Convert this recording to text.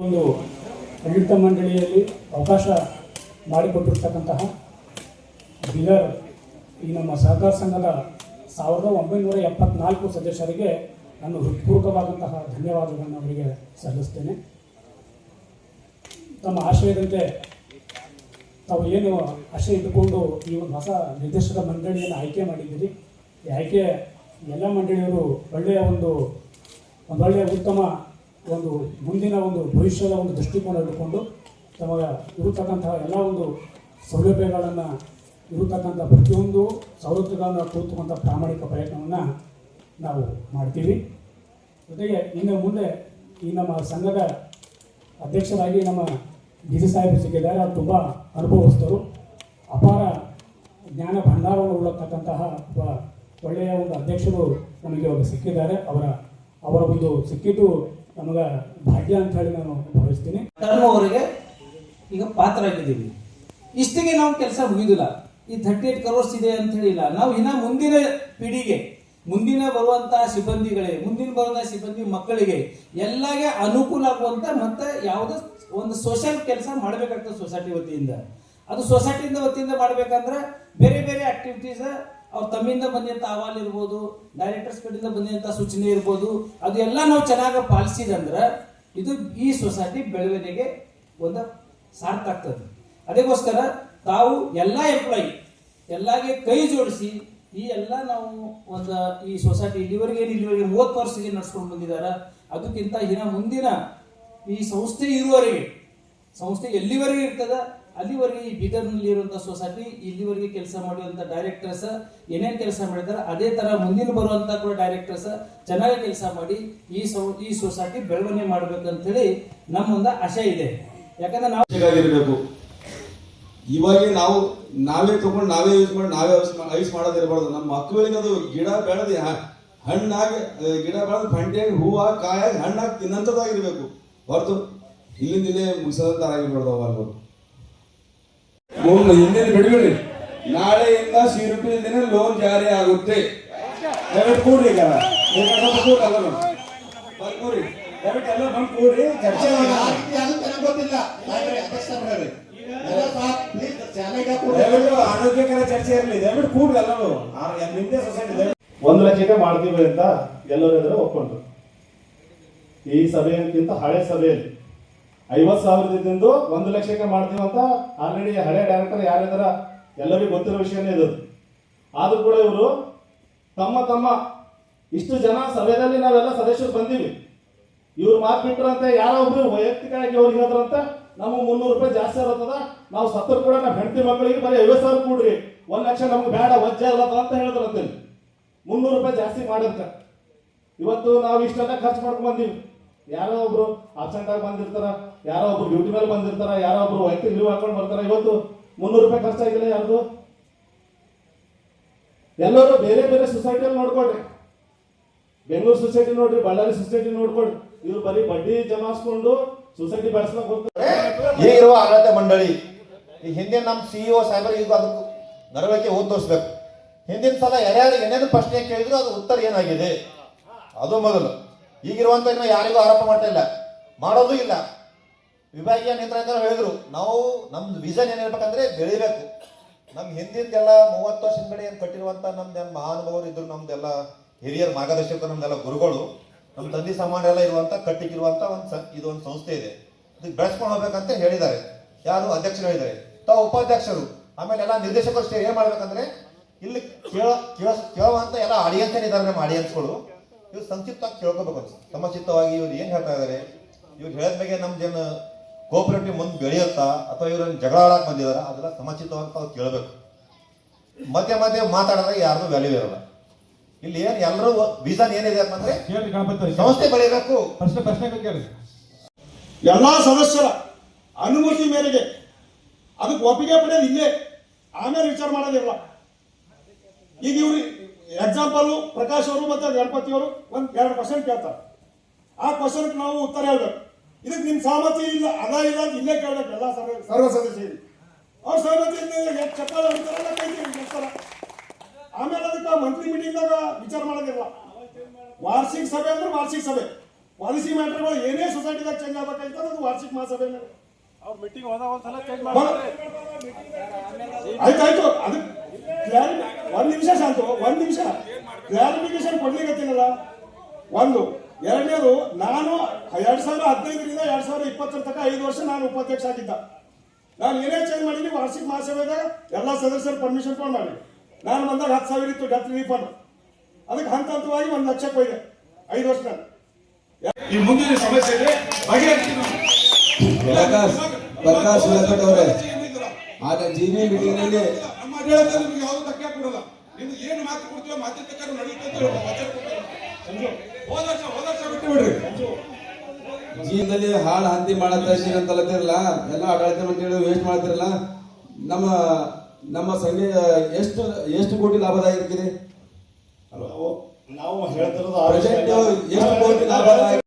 ಒಂದು ಆಡಳಿತ ಮಂಡಳಿಯಲ್ಲಿ ಅವಕಾಶ ಮಾಡಿಕೊಟ್ಟಿರ್ತಕ್ಕಂತಹ ಬಿಲರ್ ಈ ನಮ್ಮ ಸಹಕಾರ ಸಂಘದ ಸಾವಿರದ ಒಂಬೈನೂರ ಎಪ್ಪತ್ನಾಲ್ಕು ಸದಸ್ಯರಿಗೆ ನಾನು ಹೃತ್ಪೂರ್ವಕವಾದಂತಹ ಧನ್ಯವಾದಗಳನ್ನು ಅವರಿಗೆ ಸಲ್ಲಿಸ್ತೇನೆ. ತಮ್ಮ ಆಶಯದಂತೆ ತಾವು ಏನು ಆಶಯ ಇಟ್ಟುಕೊಂಡು ಈ ಒಂದು ಹೊಸ ನಿರ್ದೇಶಕ ಮಂಡಳಿಯನ್ನು ಆಯ್ಕೆ ಮಾಡಿದ್ದೀರಿ. ಈ ಆಯ್ಕೆ ಎಲ್ಲ ಮಂಡಳಿಯವರು ಒಳ್ಳೆಯ ಒಂದು ಒಳ್ಳೆಯ ಉತ್ತಮ ಒಂದು ಮುಂದಿನ ಒಂದು ಭವಿಷ್ಯದ ಒಂದು ದೃಷ್ಟಿಕೋನ ಇಟ್ಟುಕೊಂಡು ತಮಗೆ ಇರತಕ್ಕಂತಹ ಎಲ್ಲ ಒಂದು ಸೌಲಭ್ಯಗಳನ್ನು ಇರತಕ್ಕಂಥ ಪ್ರತಿಯೊಂದು ಸವಲತ್ತುಗಳನ್ನು ಕೂತುಕೊಂಥ ಪ್ರಾಮಾಣಿಕ ಪ್ರಯತ್ನವನ್ನು ನಾವು ಮಾಡ್ತೀವಿ. ಜೊತೆಗೆ ಇನ್ನು ಮುಂದೆ ಈ ನಮ್ಮ ಸಂಘದ ಅಧ್ಯಕ್ಷರಾಗಿ ನಮ್ಮ ಡಿ ಸಿ ಸಿಕ್ಕಿದ್ದಾರೆ. ಅವರು ತುಂಬ ಅನುಭವಸ್ಥರು. ಅಪಾರ ಜ್ಞಾನ ಭಂಡಾರವನ್ನು ಉಳ್ಳತಕ್ಕಂತಹ ಒಬ್ಬ ಒಳ್ಳೆಯ ಒಂದು ಅಧ್ಯಕ್ಷರು ನಮಗೆ ಅವರು ಸಿಕ್ಕಿದ್ದಾರೆ. ಅವರ ಅವರ ಒಂದು ಸಿಕ್ಕಿದ್ದು ನಮಗೆ ಭಾಗ್ಯ ಅಂತ ಹೇಳಿ ನಾನು ಭಾವಿಸ್ತೀನಿ. ಅವರಿಗೆ ಈಗ ಪಾತ್ರ ಆಗಿದ್ದೀವಿ ಇಷ್ಟಿಗೆ ನಾವು ಕೆಲಸ ಮುಗಿದಿಲ್ಲ. ಈ ಥರ್ಟಿ ಏಟ್ ಕರೋರ್ಸ್ ಇದೆ ಅಂತ ಹೇಳಿಲ್ಲ. ನಾವು ಇನ್ನ ಮುಂದಿನ ಪೀಳಿಗೆ, ಮುಂದಿನ ಬರುವಂತಹ ಸಿಬ್ಬಂದಿಗಳೇ, ಮುಂದಿನ ಬರುವಂತಹ ಸಿಬ್ಬಂದಿ ಮಕ್ಕಳಿಗೆ ಎಲ್ಲಗೆ ಅನುಕೂಲ ಆಗುವಂತ ಮತ್ತೆ ಯಾವುದೋ ಒಂದು ಸೋಷಿಯಲ್ ಕೆಲಸ ಮಾಡಬೇಕಾಗ್ತದೆ ಸೊಸೈಟಿ ವತಿಯಿಂದ. ಅದು ಸೊಸೈಟಿಯಿಂದ ವತಿಯಿಂದ ಮಾಡ್ಬೇಕಂದ್ರೆ ಬೇರೆ ಬೇರೆ ಆಕ್ಟಿವಿಟೀಸ್ ಅವ್ರು ತಮ್ಮಿಂದ ಬಂದಂತ ಅಹವಾಲ್ ಇರ್ಬೋದು ಡೈರೆಕ್ಟರ್ಸ್ ಕಡೆಯಿಂದ ಬಂದಂತ ಸೂಚನೆ ಇರ್ಬೋದು ಅದು ಎಲ್ಲ ನಾವು ಚೆನ್ನಾಗಿ ಪಾಲಿಸಿದಂದ್ರೆ ಇದು ಈ ಸೊಸೈಟಿ ಬೆಳವಣಿಗೆ ಒಂದು ಸಾರ್ಥ ಆಗ್ತದೆ. ಅದಕ್ಕೋಸ್ಕರ ತಾವು ಎಲ್ಲ ಎಂಪ್ಲಾಯಿ ಎಲ್ಲಾಗೆ ಕೈ ಜೋಡಿಸಿ ಈ ಎಲ್ಲ ನಾವು ಒಂದು ಈ ಸೊಸೈಟಿ ಇಲ್ಲಿವರೆಗೆ ಏನು ಇಲ್ಲಿವರೆಗೆ ಮೂವತ್ತು ವರ್ಷಕ್ಕೆ ನಡ್ಸ್ಕೊಂಡು ಬಂದಿದ್ದಾರೆ ಅದಕ್ಕಿಂತ ಇನ್ನ ಮುಂದಿನ ಈ ಸಂಸ್ಥೆ ಇರುವವರೆಗೆ, ಸಂಸ್ಥೆ ಎಲ್ಲಿವರೆಗೆ ಇರ್ತದ ಅಲ್ಲಿವರೆಗೆ ಈ ಬೀದರ್ನಲ್ಲಿ ಇರುವಂತಹ ಸೊಸೈಟಿ, ಇಲ್ಲಿವರೆಗೆ ಕೆಲಸ ಮಾಡುವಂತ ಡೈರೆಕ್ಟರ್ಸ್ ಏನೇನು ಕೆಲಸ ಮಾಡಿದಾರೆ, ಅದೇ ತರ ಮುಂದಿನ ಬರುವಂತ ಕೂಡ ಡೈರೆಕ್ಟರ್ಸ್ ಚೆನ್ನಾಗಿ ಕೆಲಸ ಮಾಡಿ ಈ ಸೌ, ಈ ಸೊಸೈಟಿ ಬೆಳವಣಿಗೆ ಮಾಡ್ಬೇಕಂತ ಹೇಳಿ ನಮ್ಮೊಂದು ಆಶೆ ಇದೆ. ಯಾಕಂದ್ರೆ ನಾವು ಇವಾಗ ನಾವು ನಾವೇ ತಗೊಂಡು ನಾವೇ ಯೂಸ್ ಮಾಡಿ, ನಾವೇ ಐಸ್ ಮಾಡೋದಿರಬಾರ್ದು. ನಮ್ಮ ಮಕ್ಕಳಿಗೆ ಅದು ಗಿಡ ಬೆಳೆದು ಹಣ್ಣಾಗಿ ಗಿಡ ಬೆಳೆದು ಫಂಟಿಯಾಗಿ ಹೂವು, ಕಾಯಾಗಿ ಹಣ್ಣಾಗಿ ತಿನ್ನಂಥದ್ದಾಗಿರ್ಬೇಕು ಹೊರತು ಇಲ್ಲಿಂದ ಇಲ್ಲೇ ಮುಗಿಸೋದಂತಾಗಿರ್ಬಾರ್ದು ಮುಂದೆ ಹಿಂದಿನ ಬಿಡುಗಡೆ. ನಾಳೆಯಿಂದ ಸಿರುಪಿನ ದಿನ ಲೋನ್ ಜಾರಿ ಆಗುತ್ತೆ. ದಯವಿಟ್ಟು ಕೂಡ್ರಿ ಈಗ ಎಲ್ಲ ಬಂದು ಕೂಡ್ರಿ ಚರ್ಚೆ ಆರೋಗ್ಯಕರ ಚರ್ಚೆ ಇರಲಿ. ದಯವಿಟ್ಟು ಕೂಡ್ರಿ ಎಲ್ಲರೂ ನಿಮ್ದೇ ಸೊಸೈಟಿ ಒಂದು ಲಕ್ಷಕ್ಕೆ ಮಾಡ್ತೀವಿ ಅಂತ ಎಲ್ಲರೂ ಒಪ್ಕೊಂಡ್ರು. ಈ ಸಭೆಯಕ್ಕಿಂತ ಹಳೆ ಸಭೆಯಲ್ಲಿ. ಐವತ್ ಸಾವಿರದಿಂದ ಒಂದು ಲಕ್ಷಕ್ಕೆ ಮಾಡ್ತೀವಿ ಅಂತ ಆಲ್ರೆಡಿ ಹಳೆ ಡೈರೆಕ್ಟರ್ ಯಾರಿದಾರ ಎಲ್ಲರಿಗೂ ಗೊತ್ತಿರೋ ವಿಷಯನೇ ಇದು. ಆದ್ರೂ ಕೂಡ ಇವರು ತಮ್ಮ ತಮ್ಮ ಇಷ್ಟು ಜನ ಸಭೆಯಲ್ಲಿ ನಾವೆಲ್ಲ ಸದಸ್ಯರು ಬಂದೀವಿ. ಇವ್ರು ಮಾತು ಬಿಟ್ಟರಂತೆ ಯಾರೋ ಒಬ್ರು ವೈಯಕ್ತಿಕವಾಗಿ ಅವ್ರು ಹೇಳಿದ್ರಂತೆ, ನಮಗೆ ಮುನ್ನೂರು ರೂಪಾಯಿ ಜಾಸ್ತಿ ಇರುತ್ತದ ನಾವು ಸತ್ತರು ಕೂಡ ನಮ್ಮ ಹೆಂಡತಿ ಮಕ್ಕಳಿಗೆ ಬರೀ ಐವತ್ತು ಸಾವಿರ ಕೊಡ್ರಿ, ಒಂದು ಲಕ್ಷ ನಮ್ಗೆ ಬೇಡ, ವಜ್ಜ ಅಲ್ಲ ಅಂತ ಹೇಳಿದ್ರಂತೆ. ಮುನ್ನೂರು ರೂಪಾಯಿ ಜಾಸ್ತಿ ಮಾಡದ್ಕ. ಇವತ್ತು ನಾವು ಇಷ್ಟೆಲ್ಲ ಖರ್ಚು ಮಾಡ್ಕೊಂಡು ಬಂದೀವಿ. ಯಾರೋ ಒಬ್ರು ಆಬ್ಸೆಂಟ್ ಆಗಿ ಬಂದಿರ್ತಾರ, ಯಾರೋ ಒಬ್ರು ಡ್ಯೂಟಿ ಮೇಲೆ ಬಂದಿರ್ತಾರ, ಯಾರೋ ಒಬ್ರು ವೈಯಕ್ತಿಕ ಲೀವ್ ಹಾಕೊಂಡು ಬರ್ತಾರ, ಇವತ್ತು ಮುನ್ನೂರು ರೂಪಾಯಿ ಖರ್ಚಾಗಿಲ್ಲ ಯಾರ್ದು? ಎಲ್ಲರೂ ಬೇರೆ ಬೇರೆ ಸೊಸೈಟಿಯಲ್ಲಿ ನೋಡ್ಕೊಳ್ರಿ. ಬೆಂಗಳೂರು ಸೊಸೈಟಿ ನೋಡ್ರಿ, ಬಳ್ಳಾರಿ ಸೊಸೈಟಿ ನೋಡ್ಕೊಳ್ರಿ. ಇವ್ರು ಬರೀ ಬಡ್ಡಿ ಜಮಾಸ್ಕೊಂಡು ಸೊಸೈಟಿ ಬೆಳೆಸ್ಕೊಂಡು ಹೋಗ್ತಾರೆ. ಈಗಿರುವ ಆಡಳಿತ ಮಂಡಳಿ, ಈ ಹಿಂದಿನ ನಮ್ಮ ಸಿಇಒ ಸಾಹೇಬರು ಈಗ ಅದಕ್ಕೆ ನಡವಳಿಕೆ ಓದ್ ತೋರಿಸ್ಬೇಕು. ಹಿಂದಿನ ಸಲ ಯಾರ್ಯಾರು ಏನೇನು ಪ್ರಶ್ನೆ ಕೇಳಿದ್ರು ಅದು ಉತ್ತರ ಏನಾಗಿದೆ? ಅದು ಮೊದಲು. ಈಗಿರುವಂತ ಯಾರಿಗೂ ಆರೋಪ ಮಾಡ್ತಾ ಇಲ್ಲ. ಮಾಡೋದು ಇಲ್ಲ. ವಿಭಾಗೀಯ ನೇತೃತ್ವ ಹೇಳಿದ್ರು, ನಾವು ನಮ್ದು ವಿಷನ್ ಏನಿರ್ಬೇಕಂದ್ರೆ ಬೆಳಿಬೇಕು. ನಮ್ ಹಿಂದಿಂದೆಲ್ಲ ಮೂವತ್ತು ವರ್ಷ ಹಿಂದ್ಗಡೆ ಏನು ಕಟ್ಟಿರುವಂತ ನಮ್ದು ಮಹಾನುಭಾವರು ಇದ್ರು ನಮ್ದೆಲ್ಲ ಹಿರಿಯರ್ ಮಾರ್ಗದರ್ಶಕ ನಮ್ದೆಲ್ಲ ಗುರುಗಳು ನಮ್ಮ ತಂದಿ ಸಮಾನ ಎಲ್ಲ ಇರುವಂತ ಕಟ್ಟಿಕಿರುವಂತ ಒಂದು ಸ- ಇದು ಸಂಸ್ಥೆ ಇದೆ. ಅದಕ್ಕೆ ಬೆಳೆಸ್ಕೊಂಡು ಹೋಗ್ಬೇಕಂತ ಹೇಳಿದ್ದಾರೆ. ಯಾರು ಅಧ್ಯಕ್ಷರು ಹೇಳಿದ್ದಾರೆ. ತಾವು ಉಪಾಧ್ಯಕ್ಷರು. ಆಮೇಲೆ ಎಲ್ಲ ನಿರ್ದೇಶಕರು ಏನು ಏನ್ ಮಾಡ್ಬೇಕಂದ್ರೆ, ಇಲ್ಲಿ ಕೇಳ ಕೇಳ ಕೇಳುವಂತ ಎಲ್ಲ ಆಡಿಯನ್ಸ್ ಏನಿದ್ದಾರೆ ನಮ್ಮ ಆಡಿಯನ್ಸ್ಗಳು ಇವ್ರು ಸಂಕ್ಷಿಪ್ತವಾಗಿ ಕೇಳ್ಕೋಬೇಕು ಸಮಚಿತ್ತವಾಗಿ ಇವ್ರು ಏನ್ ಹೇಳ್ತಾ ಇದಾರೆ? ಇವ್ರು ಹೇಳಿದ ಬಗ್ಗೆ ನಮ್ ಜನ ಕೋಪರೇಟಿವ್ ಮುಂದೆ ಬೆಳೆಯುತ್ತಾ? ಅಥವಾ ಇವ್ರನ್ನ ಜಗಳ ಆಡಕ್ ಬಂದಿದಾರ? ಅದೆಲ್ಲ ಸಮಚಿತ್ತವಾಗಿ ತಾವು ಕೇಳಬೇಕು ಮಧ್ಯ ಮಧ್ಯ ಮಾತಾಡಿದ್ರೆ ಯಾರ್ದು ವ್ಯಾಲ್ಯೂ ಇರಲ್ಲ. ಇಲ್ಲಿ ಏನ್ ಎಲ್ಲರೂ ವಿಷನ್ ಏನಿದೆ ಅಂತಂದ್ರೆ ಸಂಸ್ಥೆ ಬೆಳೆಯಬೇಕು ಪ್ರಶ್ನೆ ಪ್ರಶ್ನೆ ಕೇಳಿ. ಎಲ್ಲಾ ಸದಸ್ಯರ ಅನುಮತಿ ಮೇರೆಗೆ ಅದಕ್ಕೆ ಒಪ್ಪಿಗೆ ಪಡೆಯೋದು ಇಲ್ಲೇ. ಆಮೇಲೆ ವಿಚಾರ ಮಾಡೋದಿಲ್ಲ ಈಗ ಇವ್ರು ಎಕ್ಸಾಂಪಲ್ ಪ್ರಕಾಶ್ ಅವರು ಮತ್ತೆ ಗಣಪತಿ ಅವರು ಒಂದ್ ಎರಡು ಕ್ವಶನ್ ಕೇಳ್ತಾರೆ. ಆ ಕ್ವಶನ್ ನಾವು ಉತ್ತರ ಹೇಳ್ಬೇಕು. ಇದಕ್ಕೆ ನಿಮ್ ಸಹಮತಿ ಇಲ್ಲ ಅದ ಇಲ್ಲ ಅಂತ ಇಲ್ಲೇ ಕೇಳ್ಬೇಕು ಎಲ್ಲ ಸರ್ವ ಸರ್ವ ಸದಸ್ಯರು ಅವ್ರ ಸಹಮತಿ ಇಲ್ಲದೆ ಚಪ್ಪಾಳ ಹೊಡಿತಾರಲ್ಲ ಕೈ ಕೇಳ್ತಾರೆ ಆಮೇಲೆ ಅದಕ್ಕೆ ಮಂತ್ರಿ ಮೀಟಿಂಗ್ದಾಗ ವಿಚಾರ ಮಾಡೋದಿಲ್ಲ. ವಾರ್ಷಿಕ ಸಭೆ ಅಂದ್ರೆ ವಾರ್ಷಿಕ ಸಭೆ. ಪಾಲಿಸಿ ಮ್ಯಾಟರ್ಗಳು ಏನೇ ಸೊಸೈಟಿದಾಗ ಚೇಂಜ್ ಆಗ್ಬೇಕಂತ ಅದು ವಾರ್ಷಿಕ ಮಹಾಸಭೆ ಆಯ್ತಾಯ್ತು ಅದು ಕ್ಲಾರಿ ಒಂದ್ ನಿಮಿಷ ಶಾಂತು ಒಂದ್ ನಿಮಿಷ. ಕ್ಲಾರಿಫಿಕೇಶನ್ ಕೊಡ್ಲಿಕ್ಕತ್ತೀನಲ್ಲ ಒಂದು. ಎರಡನೇದು ನಾನು ಎರಡ್ ಸಾವಿರದ ಹದಿನೈದರಿಂದ ಎರಡ್ ಸಾವಿರದ ಇಪ್ಪತ್ತರ ತನಕ ಐದು ವರ್ಷ ನಾನು ಉಪಾಧ್ಯಕ್ಷ ಆಗಿದ್ದ. ನಾನು ಏನೇ ಚೇಂಜ್ ಮಾಡಿದ್ದೀನಿ ವಾರ್ಷಿಕ ಮಹಾಸಭೆದಾಗ ಎಲ್ಲ ಸದಸ್ಯರು ಪರ್ಮಿಷನ್ ತಗೊಂಡು ಮಾಡಿ. ನಾನು ಬಂದಾಗ ಹತ್ತು ಸಾವಿರ ಇತ್ತು ಡೆತ್ ರೀಫಂಡ್ ಅದಕ್ಕೆ ಹಂತ ಹಂತವಾಗಿ ಒಂದು ಲಕ್ಷಕ್ಕೆ ಕೊಯ್ದೆ. ಐದು ವರ್ಷ ಈ ಮುಂದಿನ ಸಮಸ್ಯೆ ಇದೆ. ಪ್ರಕಾಶ್ ಪ್ರಕಾಶ್ ಅವರೇ. ಆಗ ಜಿ ಬಿ ಮೀಟಿಂಗ್ ನಮ್ಮ ಆಡಳಿತ ನಿಮ್ಗೆ ಯಾವ್ದು ಧಕ್ಕೆ ಕೊಡಲ್ಲ. ನಿಮ್ಗೆ ಏನು ಮಾತು ಕೊಡ್ತೀವೋ ಮಾತಿನ ಪ್ರಕಾರ ನಡೆಯುತ್ತೆ ಅಂತ ಹೇಳಿ ವಚನ. ಹೋದ ವರ್ಷ ಹೋದ ವರ್ಷ ಬಿಟ್ಟು ಬಿಡ್ರಿ. ಜೀವನದಲ್ಲಿ ಹಾಳು ಹಂತಿ ಮಾಡತ್ತಾ ಇದ್ದೀರಿ ಅಂತ ಅಲ್ಲತ್ತಿರಲ್ಲ ಎಲ್ಲ ಆಡಳಿತ ಮಂಡಳಿ ವೇಸ್ಟ್ ಮಾಡ್ತಿರಲ್ಲ ನಮ್ಮ ನಮ್ಮ ಸಂಘ ಎಷ್ಟು ಎಷ್ಟು ಕೋಟಿ ಲಾಭದಾಯಕಿದೆ ನಾವು ಹೇಳ್ತಿರೋದು ಪ್ರೆಸೆಂಟ್ ಎಷ್ಟು ಕೋಟಿ ಲಾಭದಾಯಕ